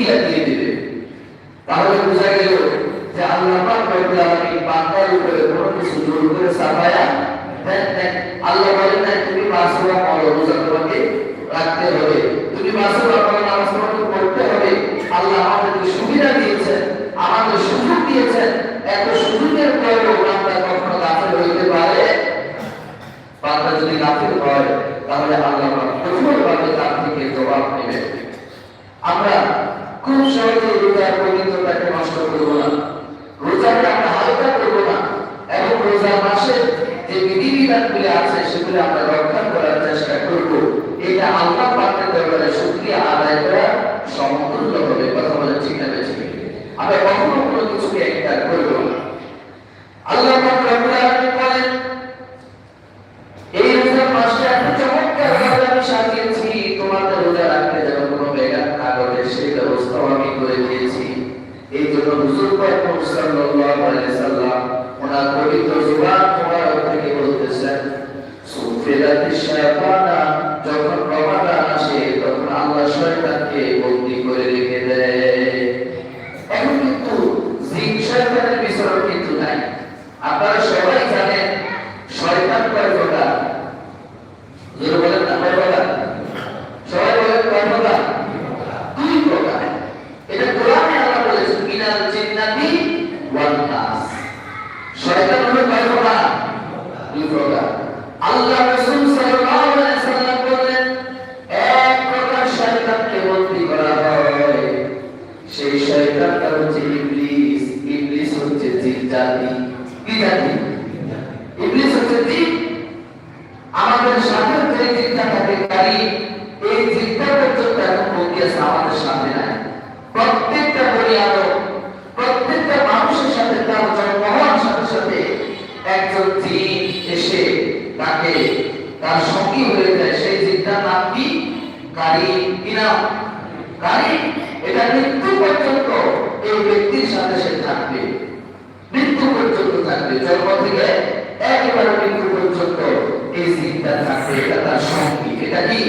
দিশা দিয়ে দেবে তাহলে বোঝা গেল যে আল্লাহ পাক রব্বুল আলামিন বান্দার উপরে কোনো কিছু জোর করে চাপায়া দেন আল্লাহ বলেন না তুমি বাসবা அந்த பகுதி உங்களுக்கு তার সঙ্গী হয়ে যায়, সেই জিদ্দার নাম কি কারি কিনা কারি, এটা মৃত্যু পর্যন্ত এই ব্যক্তির সাথে সে থাকবে। মৃত্যু পর্যন্ত থাকবে। জন্ম থেকে একেবারে মৃত্যু পর্যন্ত এই জিদ্দার থাকবে, এটা তার সঙ্গী এটা কি?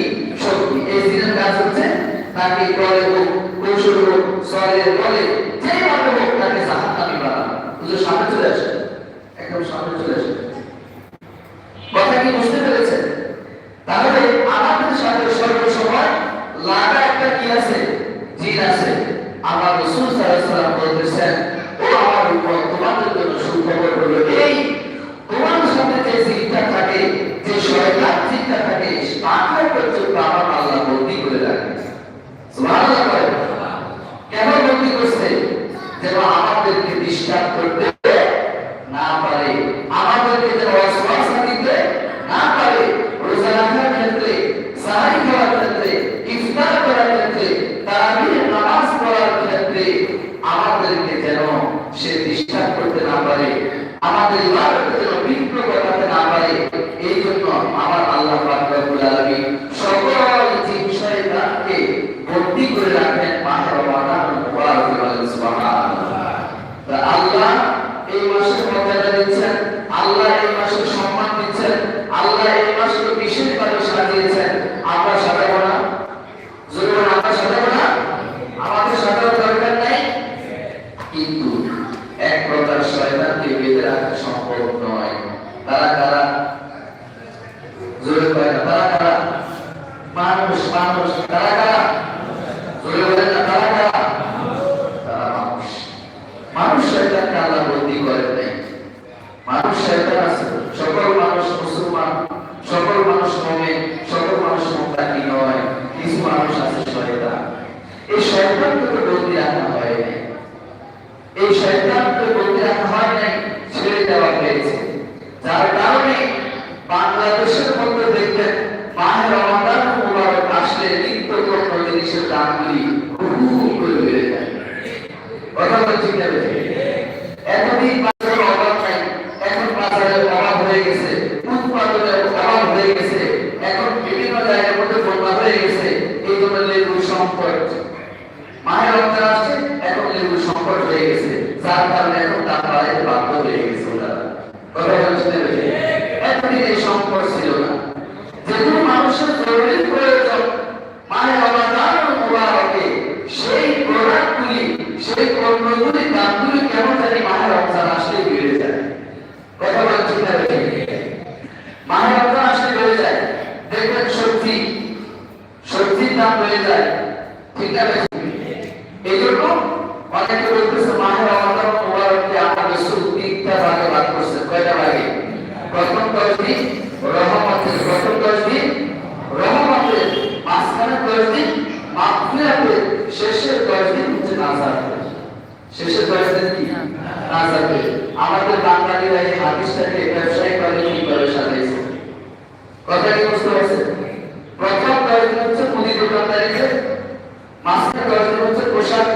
সত্যি এই জিনের কাজ হচ্ছে তাকে বলে হোক, কৌশল হোক সরের দলে যেভাবে হোক তাকে জাহান্নামি বানানো বুঝলে, সামনে চলে আসে। একদম সামনে চলে আসে। কথা কি বুঝতে পেরেছেন? তাহলে আমাদের সাথে সর্বসময় লাগা সে বিশ্বাস করতে না পারে। আমাদের ইবাদতের অভিজ্ঞতা মানুষ মানুষ কারা কারা জোরে বলেন না কারা কারা তারা মানুষ মানুষ শয়তানকে আল্লাহ বন্দী করেন নাই মানুষ শয়তান আছে সকল মানুষ মুসলমান সকল মানুষ মনে সকল মানুষ মোতাকি নয় কিছু মানুষ আছে শয়তান এই শয়তানকে তো বন্দী রাখা হয় নাই এই শয়তানকে বন্দী রাখা হয় নাই ছেড়ে দেওয়া হয়েছে যার কারণে বাংলাদেশ সবজির দাম বেড়ে যায়। ঠিক আছে এই জন্য অনেকে বলতেছে, মায়ের রমাদান মুবারককে আমাদের শুধু তিনটা ভাগে ভাগ করছে। কয়টা ভাগে? প্রথম দশ রহমতের, প্রথম দশ রহমতের মাঝখানে দশ দিন মাগফিরাতের, শেষের দশ হচ্ছে নাজাতের শেষের দশ দিন কি? নাজাতের। আমাদের বাঙালিরা এই হাদিসটাকে ব্যবসায়িক ভাবে কি করে সাজাইছে? কথা কি বুঝতে পারছেন? প্রথম দিন হচ্ছে মুদি দোকানদারিদের মাঝখানে দিন হচ্ছে পোশাক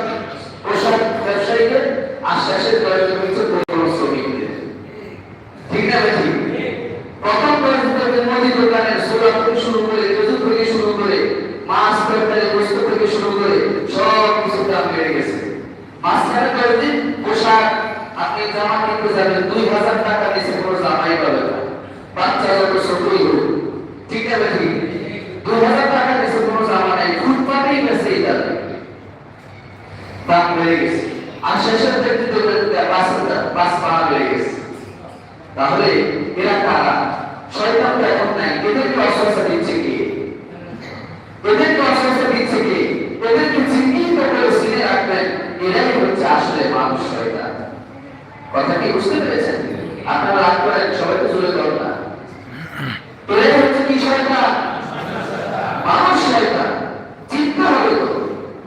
পোশাক ব্যবসায়ীদের আর দশ দিন হচ্ছে পরিবহন শ্রমিকদের ঠিক না ঠিক প্রথম পরিস্থিতিতে মুদি দোকানের সোলা থেকে শুরু করে খেজুর থেকে শুরু করে, মাছ তরকারি, বস্তু থেকে শুরু করে সব কিছু দাম বেড়ে গেছে। মাঝখানে কয়েকদিন পোশাক আপনি জামা কিনতে যাবেন, দুই হাজার টাকা নিচে কোনো জামাই পাবেন বাচ্চা যত ছোটই হোক ঠিক আছে ঠিক দুই হাজার টাকা নিচে কোনো জামা নেই ফুটপাতেই গেছে এই দামে দাম বেড়ে গেছে। আর শেষের গেছে। তাহলে এরা কারা? দিচ্ছে কি? এদেরকে রাখবেন, এরাই হচ্ছে আসলে মানুষ শয়তান। কথা কি বুঝতে পেরেছেন? আপনারা রাগ করেন? সবাই তো জোরে করেন না এরাই হচ্ছে কি শয়তান মানুষ শয়তান চিন্তা হবে তো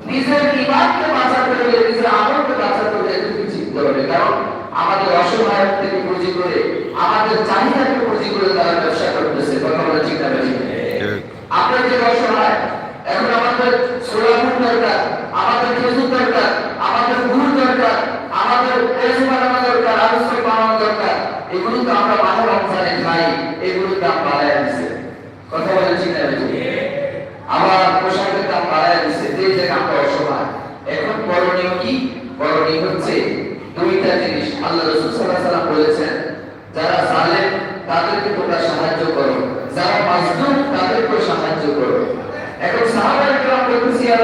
নিজের ইমানকে বাঁচাতে হলে নিজের আমলকে বাঁচাতে হলে এদেরকে চিনতে হবে কারণ আমাদের অসহায় থেকে পুঁজি করে আমাদের চাহিদাকে পুঁজি করে তারা ব্যবসা করতেছে কথা বলে চিন্তা বেশি আমরা যে অসহায় এখন আমাদের সোলাপুর দরকার আমাদের খেজুর দরকার আমাদের গুড় দরকার আমাদের পেঁয়াজ বানানো দরকার আলু বানানো দরকার এগুলো তো আমরা বাহার রমজানে খাই এগুলোর দাম বাড়ায় দিচ্ছে কথা বলে চিন্তা বেশি আবার পোশাকের দাম বাড়ায় দিচ্ছে যে যে আমরা অসহায় এখন করণীয় কি? করণীয় হচ্ছে দুইটা জিনিস। আল্লাহ রাসূল আলাইহি সাল্লাম বলেছেন, যারা জালেম, তাদেরকে তোমরা সাহায্য করো। যারা মাজলুম তাদেরকে সাহায্য করো। এখন সাহাবায়ে কেরাম বলতেছি, ইয়া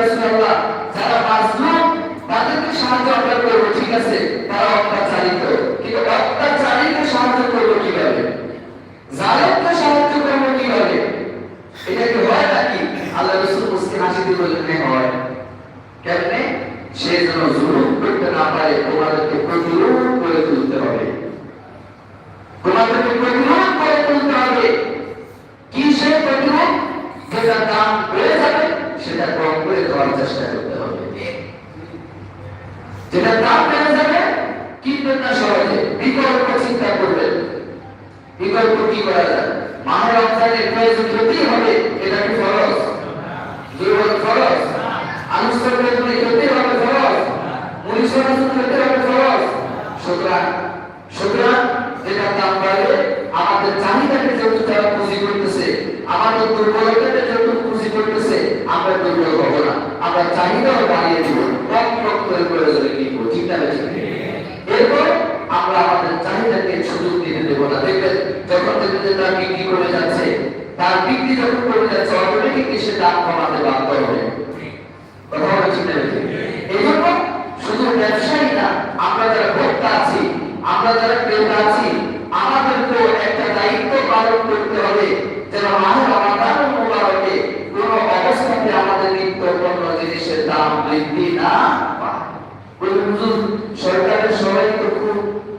যারা মাজলুম, তাদেরকে সাহায্য আমরা করব, ঠিক আছে? তারা অত্যাচারিত কিন্তু অত্যাচারীকে সাহায্য করব কীভাবে জালেমকে সাহায্য করব কীভাবে এটা কি হয় নাকি? আল্লাহ রসুল মুসলিম হাসি দিয়ে বললেন হয়। কেমনে? সে যেন জুলুম করতে না পারে, তোমাদেরকে প্রতিরোধ করে তুলতে হবে তোমাদেরকে প্রতিরোধ করে তুলতে হবে কি সে প্রতিরোধ যেটা দাম বেড়ে যাবে সেটা কম করে দেওয়ার চেষ্টা করতে হবে যেটা দাম বেড়ে যাবে কিনবেন না সহজে বিকল্প চিন্তা করবেন বিকল্প কি করা যায় মাহের রমজানের প্রয়োজন হতেই হবে এটা কি ফরজ জীবন ফরজ আনুষ্ঠানিক বেতনে খেতে হবে ফরজ মনীষের খেতে হবে ফরজ সুতরাং সুতরাং যেটা দাম বাড়বে আমাদের চাহিদাকে যেহেতু তারা পুঁজি করতেছে আমাদের এরপর সুযোগ না। তার বিক্রি করে যাচ্ছে, তার বিক্রি যখন করে যাচ্ছে অটোমেটিকলি সে দাম কমাতে বাধ্য হবে কথা বলে চিন্তা বেশি এই জন্য শুধু ব্যবসায়ী না আমরা যারা ভোক্তা আছি আমরা যারা ক্রেতা আছি আমাদেরকে একটা দায়িত্ব পালন করতে হবে যেন মাহের রমাদান মুবারকে কোনো অবস্থাতে আমাদের নিত্য পণ্য জিনিসের দাম বৃদ্ধি না পায় বলবে হুজুর সরকারের সবাই তো খুব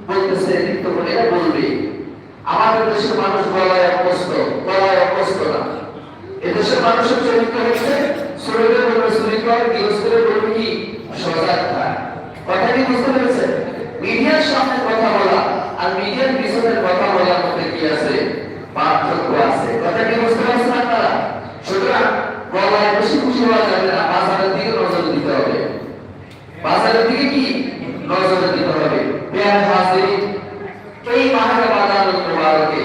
বলতেছে নিত্য করে বলবে। আমাদের দেশের মানুষ গলায় অভ্যস্ত গলায় অভ্যস্ত না। এদেশের মানুষের চরিত্র হচ্ছে, শ্রমিকের বলবে শ্রমিক গৃহস্থের বলবে কি? বুঝতে পেরেছেন মিডিয়ার সামনে কথা বলা আর মিডিয়ার পিছনের কথা বলার মধ্যে কি আছে? পার্থক্য আছে। কথা কি বুঝতে পারছেন আপনারা? সুতরাং গলায় বেশি খুশি হওয়া যাবে না, বাজারের দিকে বাজারের দিকে কি? নজর দিতে হবে। পেয়ার হাজির, এই বাজার মুবারকে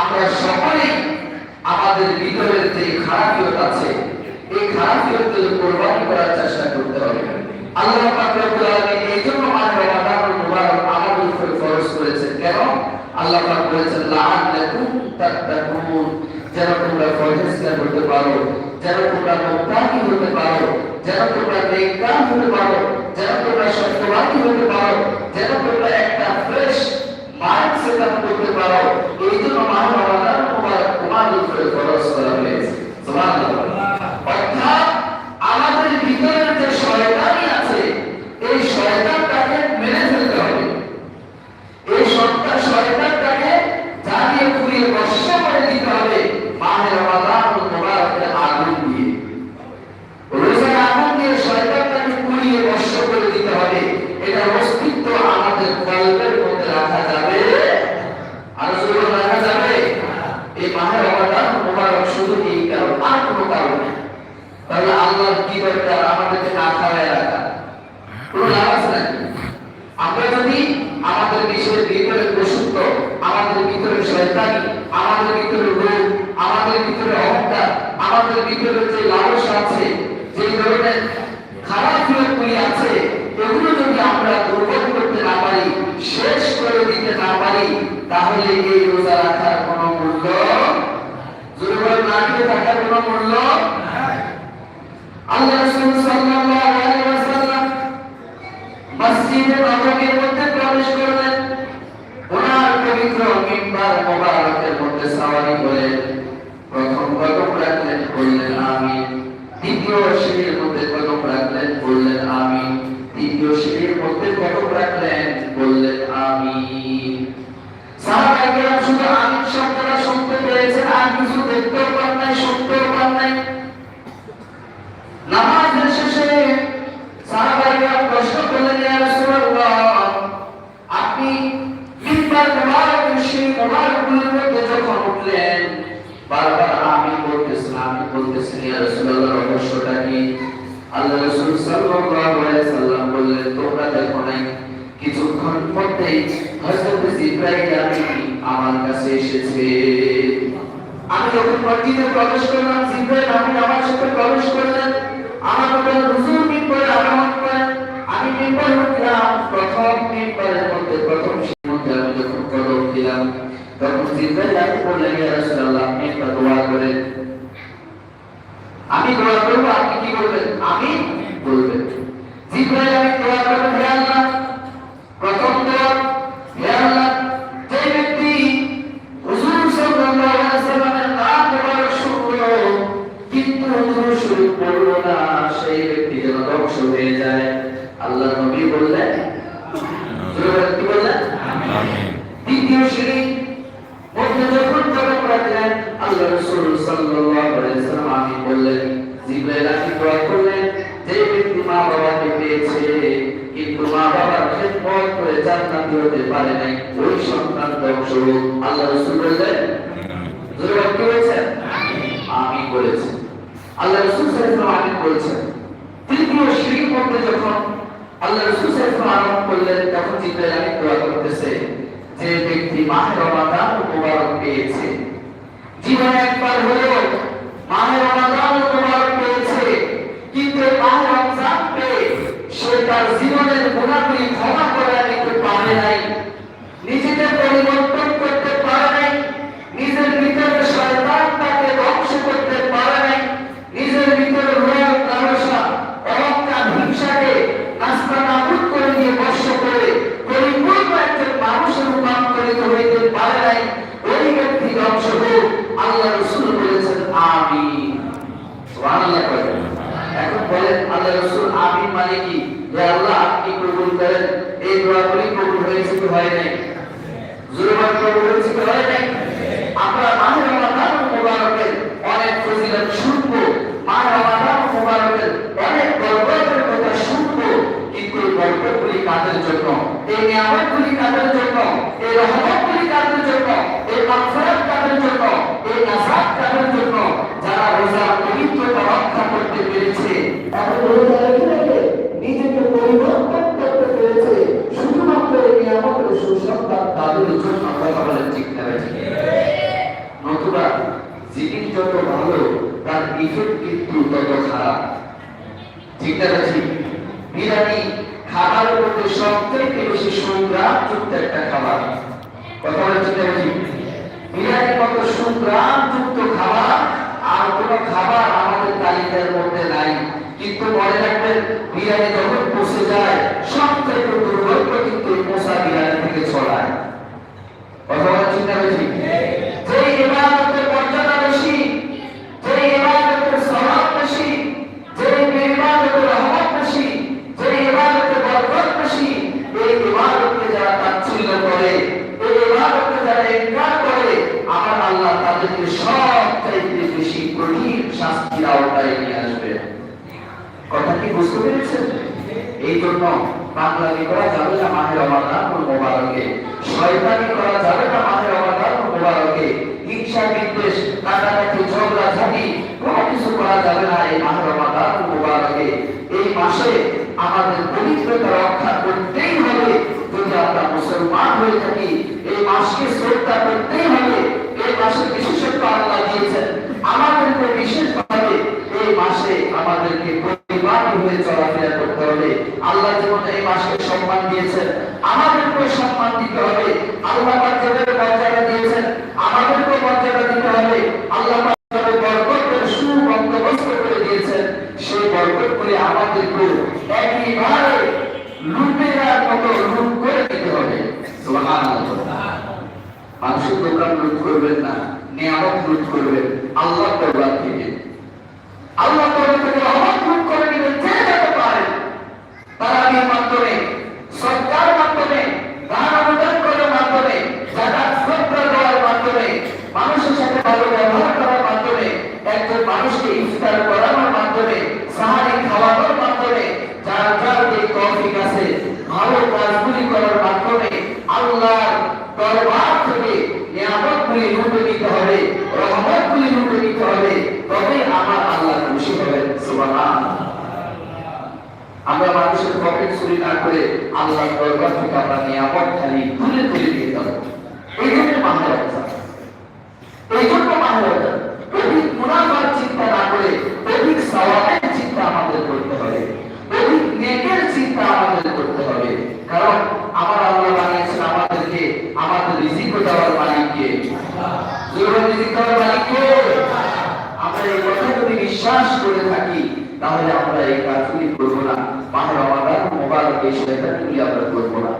আমরা সকলেই আমাদের ভিতরের যে খারাপিয়ত আছে, এই খারাপিয়তকে কোরবানি করার চেষ্টা করতে হবে। আল্লাহ পাক রব্বুল আলামিন এই জন্য বাজার মুবারক আমাদের উপরে ফরজ করেছেন। কেন? আল্লাহ পাক বলেছেন, লাআল্লাকুম তাত্তাকুন। যেন তোমরা ফরজগার হতে পারো। যেন তোমরা মুত্তাকি হতে পারো যেন তোমরা নেককার হতে পারো যেন তোমরা সত্যবাদী হতে পারো যেন তোমরা একটা ফ্রেশ মাইন্ড সেট আপ করতে পারো। এই জন্য মানব রমাদান তোমার তোমাদের উপরে খরচ করা হয়েছে। অর্থাৎ আমাদের ভিতরের যে শয়তানি আছে এই শয়তানটাকে মেরে ফেলতে হবে এই সত্তা শয়তানটাকে জ্বালিয়ে পুড়িয়ে বর্ষ করে দিতে হবে মাহে রমাদান মুবারকের আগুন দিয়ে রোজার আগুন দিয়ে শয়তানটাকে পুড়িয়ে বর্ষ করে দিতে হবে এটার অস্তিত্ব আমাদের কল্পের মধ্যে রাখা যাবে আর শুধু রাখা যাবে এই মাহে রমাদান মুবারক শুধু এই কারণ আর কোনো কারণ নেই তাহলে আল্লাহর কি দরকার আমাদেরকে না খাওয়ায় রাখা কোনো লাভ আছে নাকি আমরা যদি আমাদের বিশ্বের ভিতরে প্রসুপ্ত আমাদের ভিতরে শয়তানি আমাদের ভিতরে রোগ আমাদের ভিতরে অহংকার আমাদের ভিতরে যে লালসা আছে, যে ধরনের খারাপ গুলি আছে, এগুলো যদি আমরা দুর্বল করতে না পারি, শেষ করে দিতে না পারি, তাহলে এই রোজা রাখার কোনো মূল্য দুর্বল না খেয়ে থাকার কোনো মূল্য আল্লাহ রাসূল সাল্লাল্লাহু আলাইহি ওয়াসাল্লাম মসজিদে নববীর মধ্যে প্রবেশ করলেন। ওনার পবিত্র মিম্বার মোবারকের মধ্যে সাওয়ারি প্রথম কদম রাখলেন বললেন আমি। দ্বিতীয় সিঁড়ির মধ্যে কদম রাখলেন বললেন আমি। তৃতীয় সিঁড়ির মধ্যে আল্লাহ রাসূল সাল্লাল্লাহু আলাইহি সাল্লাম বললেন, তোমরা দেখো নাই, কিছুক্ষণ মধ্যেই হযরত জিবরাইল আমার কাছে এসেছে। আমি যখন মসজিদে প্রবেশ করলাম, জিব্রাইল আমি আমার সাথে প্রবেশ করলেন। আমার উপরে হুজুর মিম্বরে আগমন করেন আমি মিম্বর উঠলাম প্রথম মিম্বরের মধ্যে, প্রথম মধ্যে আমি যখন কদম দিলাম, তখন জিব্রাইল আমি বললেন ইয়া রাসূলুল্লাহ, আপনি দোয়া করেন। আমি দোয়া করব করবেন আমি বলবেন। জিব্রাইল আমি দোয়া করব হে আল্লাহ। প্রথম দোয়া হে আল্লাহ যে ব্যক্তি হুজুর সাল্লাল্লাহু আলাইহি ওয়াসাল্লামের নাম মোবারক শুনলো কিন্তু হুজুর শুরু করল না সেই ব্যক্তি যেন ধ্বংস হয়ে যায়। আল্লাহ নবী বললেন জোরে কি বললেন দ্বিতীয় সিঁড়ি মধ্যে যখন কদম রাখলেন আল্লাহ রাসূল সাল্লাল্লাহু আলাইহি ওয়াসাল্লাম আমি বললেন। জিবরাইল দোয়া করলেন যে ব্যক্তি মা বাবাকে পেয়েছে, কিন্তু মা বাবার খেদমত করে জান্নাতি হতে পারে নাই, ওই সন্তান ধ্বংস আল্লাহ রাসূল বললেন, জোরে কি বলেছেন? আমি বলেছি আল্লাহ রাসূল সাল্লাল্লাহু আলাইহি বলেছেন, তৃতীয় সিঁড়ির মধ্যে যখন আল্লাহ রাসূল সাল্লাল্লাহু আলাইহি করলেন, তখন জিবরাইল আমি দোয়া করতেছে, যে ব্যক্তি মাহে রমাদান মুবারক পেয়েছে, জীবনে একবার হলেও মাহে রমাদান মুবারক পেয়েছে কিন্তু এই মাহে রমজান পেয়ে সে গুণাগুলি ক্ষমা করে নিতে পারে নাই নিজেকে পরিবর্তন করতে পারে নাই নিজের ভিতরে শয়তান তাকে ধ্বংস করতে পারে নাই নিজের ভিতরে রোগ লালসা অহংকার হিংসাকে নাস্তা নাবুদ করে দিয়ে বর্ষ করে পরিপূর্ণ একজন মানুষের রূপান্তরিত হইতে পারে নাই ওই ব্যক্তি ধ্বংস হোক আল্লাহ রসুল বলেছেন আমি সুবহানাল্লাহ করেন এখন বলেন আল্লাহ রসুল আমিন মানে কি যে আল্লাহ আপনি কবুল করেন এই দোয়াগুলি কি হয় নাই হয়েছে কি হয় নাই আমরা মাহে রমাদান মুবারকের অনেক ফজিলত শুনব মাহে রমাদান মুবারকের অনেক গল্পের কথা শুনব কিন্তু গল্পগুলি কাদের নিয়ামতগুলি কাদের জন্য এই রহমতগুলি কাদের জন্য এই মাগফিরাত কাদের জন্য এই নাজাত কাদের জন্য নিজেকে পরিবর্তন শুধুমাত্র নিয়ামতের সুসংবাদ তাদের জন্য কথা বলেন ঠিক না নতুবা জিনিস যত ভালো তার ইফেক্ট কিন্তু তত খারাপ। ঠিক না ঠিক বিরিয়ানি খাবারের মধ্যে সবথেকে বেশি সংগ্রাম যুক্ত একটা খাবার। কথা বলে ঠিক না ঠিক বিরিয়ানি কত সংগ্রাম যুক্ত খাবার আর কোন খাবার আমাদের তালিকার মধ্যে নাই। কিন্তু মনে রাখবেন বিরিয়ানি যখন পচে যায় সব থেকে দুর্গন্ধ কিন্তু এই থেকে বলে ঠিক না ঠিক যে ইবাদতের মর্যাদা বেশি যে ইবাদতের সওয়াব বেশি যে ইবাদতের রহমত বেশি যে ইবাদতের বরকত বেশি, এই ইবাদতকে যারা তাচ্ছিল্য করে, এই ইবাদতকে যারা ইনকার করে আমার আল্লাহ তাদেরকে সব বেশি কঠিন শাস্তির আওতায় নিয়ে আসবে। কথা কি বুঝতে পেরেছেন? এই জন্য পাগলামি করা যাবে না মাহের রমাদান ও মোবারকে? শয়তানি করা যাবে না মাহের রমাদান ও মোবারকে? হিংসা বিদ্বেষ, কাটাকাটি, ঝগড়া, ঝাঁটি, কোনো কিছু করা যাবে না এই মাহের রমাদান ও মোবারকে। এই মাসে আমাদের পবিত্রতা রক্ষা করতেই হবে। যদি আমরা মুসলমান হয়ে থাকি, এই মাসকে শ্রদ্ধা করতেই হবে। এই মাসে বিশেষত্ব আল্লাহ দিয়েছেন। আমাদেরকে বিশেষভাবে এই মাসে আমাদেরকে পরিবারী হয়ে চলাফেরা আল্লাহ যেমন এই মাসকে সম্মান দিয়েছেন আমাদেরকে সম্মান দিতে হবে। আল্লাহ যেভাবে মর্যাদা দিয়েছেন আমাদেরকে মর্যাদা দিতে হবে। আল্লাহ যেভাবে সুবন্দোবস্ত করে দিয়েছেন, সেই বরকত করে আমাদেরকে একইভাবে লুটেরার মতো লুট করে দিতে হবে। মানুষের দোকান লুট করবেন না লুট করবেন, আল্লাহ দরবার থেকে। আল্লাহ তরফ থেকে লুট করে যে তারাবির মাধ্যমে সরকার মাধ্যমে দান অনুদান করার মাধ্যমে জাকাত ফিতরা দেওয়ার মাধ্যমে মানুষের সাথে ভালো ব্যবহার করার মাধ্যমে একজন মানুষকে ইফতার করানোর মাধ্যমে সাহারি খাওয়ানোর মাধ্যমে যার যার যে তৌফিক আছে ভালো কাজগুলি করার মাধ্যমে আল্লাহর দরবার থেকে নিয়ামতগুলি লুটে নিতে হবে রহমতগুলি লুটে নিতে হবে তবে আমার আল্লাহ খুশি হবেন সুবহানাল্লাহ আমরা মানুষের পকেট চুরি না করে আল্লাহর দরবার থেকে আমরা নিয়ামত খালি তুলে তুলে দিয়ে যাব এই জন্য মাহের রমজান এই জন্য মাহের রমজান অধিক মুনাফার চিন্তা না করে অধিক সওয়াবের চিন্তা আমাদের করতে হবে অধিক নেকের চিন্তা আমাদের করতে হবে কারণ আমার আল্লাহ আমাদেরকে, আমাদের রিজিক দেওয়ার মালিককে। বিশ্বাস করে থাকি, তাহলে আমরা এই কাজগুলি করব না। আমরা করব না।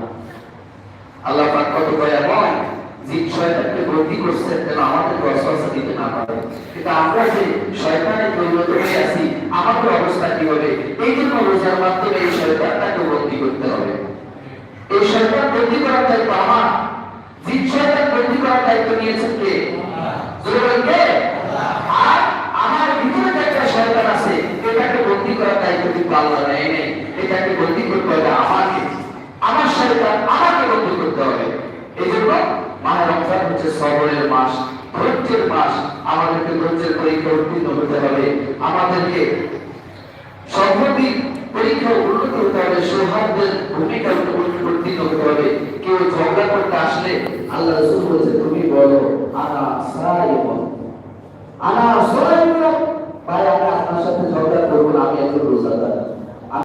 আল্লাহ পাক কত দয়াময় আমাদের দিতে না কিন্তু আমরা যে অবস্থা কি হবে? এই জন্য রোজার মাধ্যমে এই শয়তানটাকে বন্দী করতে হবে। এই শয়তান বন্দী করার দায়িত্ব আমার। যে শয়তান বন্দী করার দায়িত্ব নিয়েছেন কে? কে?